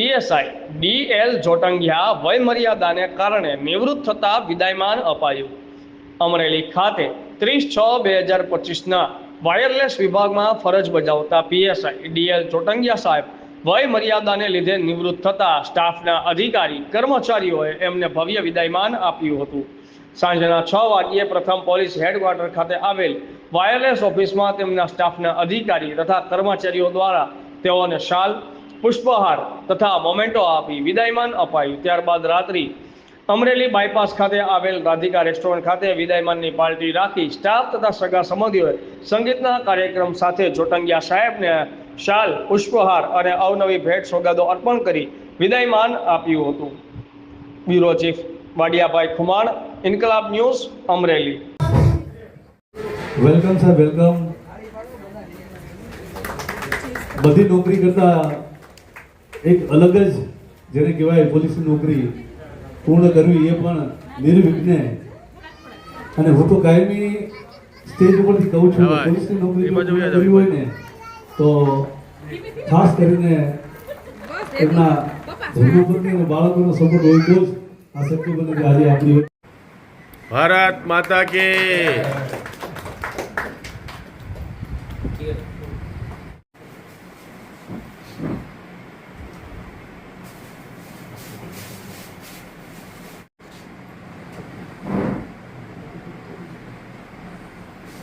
PSI D L Jotangiya વયમર્યાદાને કારણે નિવૃત્ત થતા વિદાયમાન અપાયું. અમરેલી ખાતે ત્રીસ છ બે હજાર પચીસના વાયરલેસ વિભાગમાં ફરજ બજાવતા પીએસઆઈ ડીએલ ચોટંગિયા સાહેબ વય લીધે નિવૃત્ત થતા સ્ટાફના અધિકારી, કર્મચારીઓએ એમને ભવ્ય વિદાયમાન આપ્યું હતું. સાંજના છ વાગ્યે પ્રથમ પોલીસ હેડક્વાર્ટર ખાતે આવેલ વાયરલેસ ઓફિસમાં તેમના સ્ટાફના અધિકારી તથા કર્મચારીઓ દ્વારા તેઓને શાલ પુષ્પહાર તથા મોમેન્ટો આપી વિદાયમાન અપાયું. ત્યારબાદ રાત્રિ અમરેલી બાયપાસ ખાતે આવેલ રાધિકા રેસ્ટોરન્ટ ખાતે વિદાયમાનની પાર્ટી રાખી સ્ટાફ તથા સગા સંબંધીઓએ સંગીતના કાર્યક્રમ સાથે જોટંગિયા સાહેબને શાલ, પુષ્પહાર અને અવનવી ભેટ સોગાદો અર્પણ કરી વિદાયમાન આપ્યું હતું. Bureau chief Vadiyabhai Khuman, Inquilab news, Amreli. Welcome sir welcome. બધી નોકરી કરતા એક અલગ જ જેને કહેવાય પોલીસની નોકરી પૂર્ણ કરવી એ પણ નિર્વિઘ્ને. અને હું તો કાયમી સ્ટેજ ઉપરથી કહું છું પોલીસની નોકરી કરવી હોય ને તો ખાસ કરીને એમના ધર્મપત્ની અને બાળકોનો સપોર્ટ હોય તો જ આ શક્ય બને કે આજે આપણી ભારત માતા કે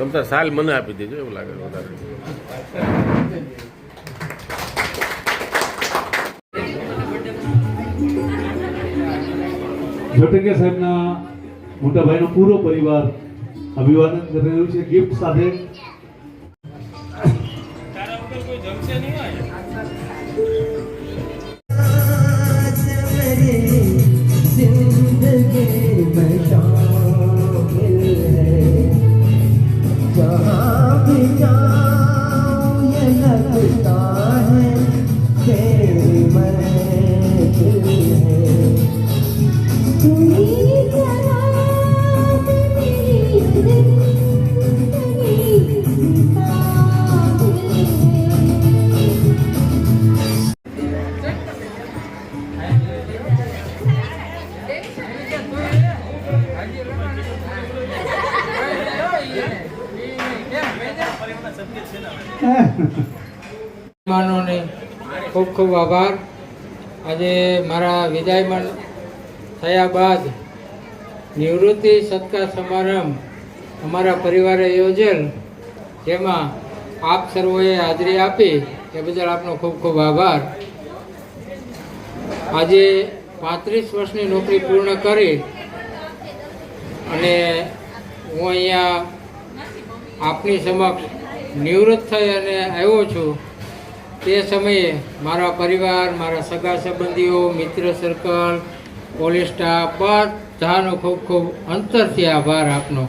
તમતા તાર સાલ મને આપી દેજો એવું લાગે વધારે. ભટકે સાહેબના મોટાભાઈનો પૂરો પરિવાર અભિવાદન કરી રહ્યું છે ગિફ્ટ સાથે. તારા વગર કોઈ જમશે નહીં મહેમાનોને ખૂબ ખૂબ આભાર. આજે મારા વિદાયમાન થયા બાદ નિવૃત્તિ સત્કાર સમારંભ અમારા પરિવારે યોજેલ, જેમાં આપ સર્વોએ હાજરી આપી, એ બદલ આપનો ખૂબ ખૂબ આભાર. આજે પાંત્રીસ વર્ષની નોકરી પૂર્ણ કરી અને હું અહીંયા આપની સમક્ષ નિવૃત્ત થઈ અને આવ્યો છું. તે સમયે મારા પરિવાર, મારા સગા સંબંધીઓ, મિત્ર સર્કલ પોલીસ સ્ટાફ બધાનો ખૂબ ખૂબ અંતરથી આભાર આપનો.